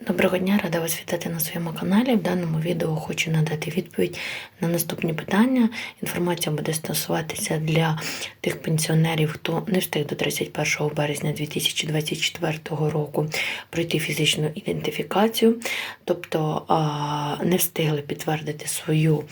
Доброго дня, рада вас вітати на своєму каналі. В даному відео хочу надати відповідь на наступні питання. Інформація буде стосуватися для тих пенсіонерів, хто не встиг до 31 березня 2024 року пройти фізичну ідентифікацію, тобто не встигли підтвердити свою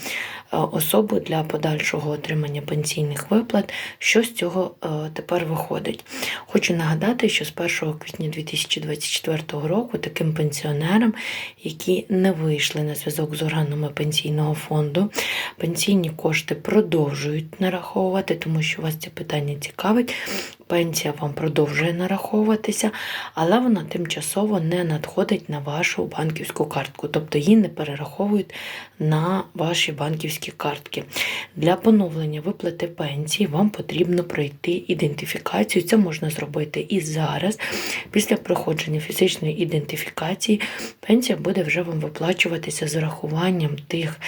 особу для подальшого отримання пенсійних виплат. Що з цього тепер виходить? Хочу нагадати, що з 1 квітня 2024 року таким пенсіонерам, які не вийшли на зв'язок з органами пенсійного фонду, пенсійні кошти продовжують нараховувати, тому що вас це питання цікавить. Пенсія вам продовжує нараховуватися, але вона тимчасово не надходить на вашу банківську картку, тобто її не перераховують на ваші банківські картки. Для поновлення виплати пенсії вам потрібно пройти ідентифікацію. Це можна зробити і зараз. Після проходження фізичної ідентифікації пенсія буде вже вам виплачуватися з урахуванням тих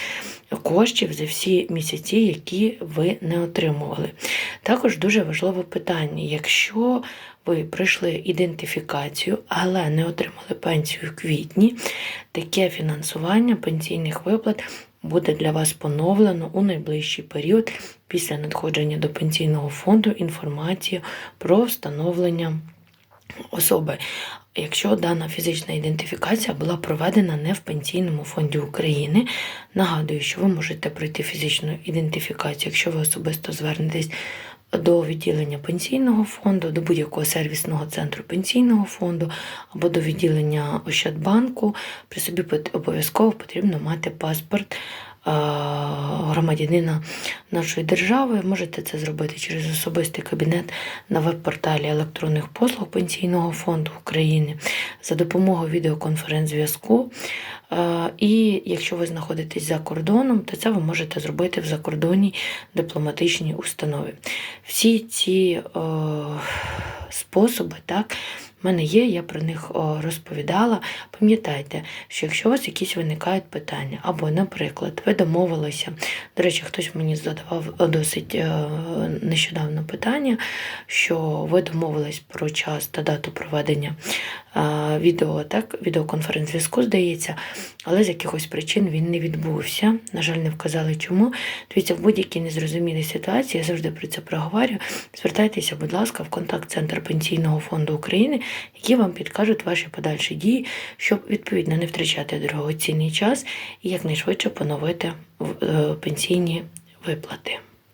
коштів за всі місяці, які ви не отримували. Також дуже важливе питання: якщо ви пройшли ідентифікацію, але не отримали пенсію в квітні, таке фінансування пенсійних виплат буде для вас поновлено у найближчий період після надходження до пенсійного фонду інформації про встановлення особи. Якщо дана фізична ідентифікація була проведена не в Пенсійному фонді України, нагадую, що ви можете пройти фізичну ідентифікацію, якщо ви особисто звернетесь до відділення пенсійного фонду, до будь-якого сервісного центру пенсійного фонду або до відділення Ощадбанку. При собі обов'язково потрібно мати паспорт е, громадянина нашої держави. Можете це зробити через особистий кабінет на веб-порталі електронних послуг Пенсійного фонду України за допомогою відеоконференц-зв'язку. Е, І якщо ви знаходитесь за кордоном, то це ви можете зробити в закордонній дипломатичній установі. Всі ці е, способи, так, в мене є, я про них розповідала. Пам'ятайте, що якщо у вас якісь виникають питання, або, наприклад, ви домовилися, до речі, хтось мені задавав е, досить е, нещодавно питання, що ви домовились про час та дату проведення е, відео, так, відеоконференц-зв'язку, здається, але з якихось причин він не відбувся. На жаль, не вказали чому. Дивіться, в будь-якій незрозумілій ситуації, я завжди про це проговорю. Звертайтеся, будь ласка, в контакт-центр Пенсійного фонду України, які вам підкажуть ваші подальші дії, щоб відповідно не втрачати дорогоцінний час і якнайшвидше поновити е, пенсійні виплати.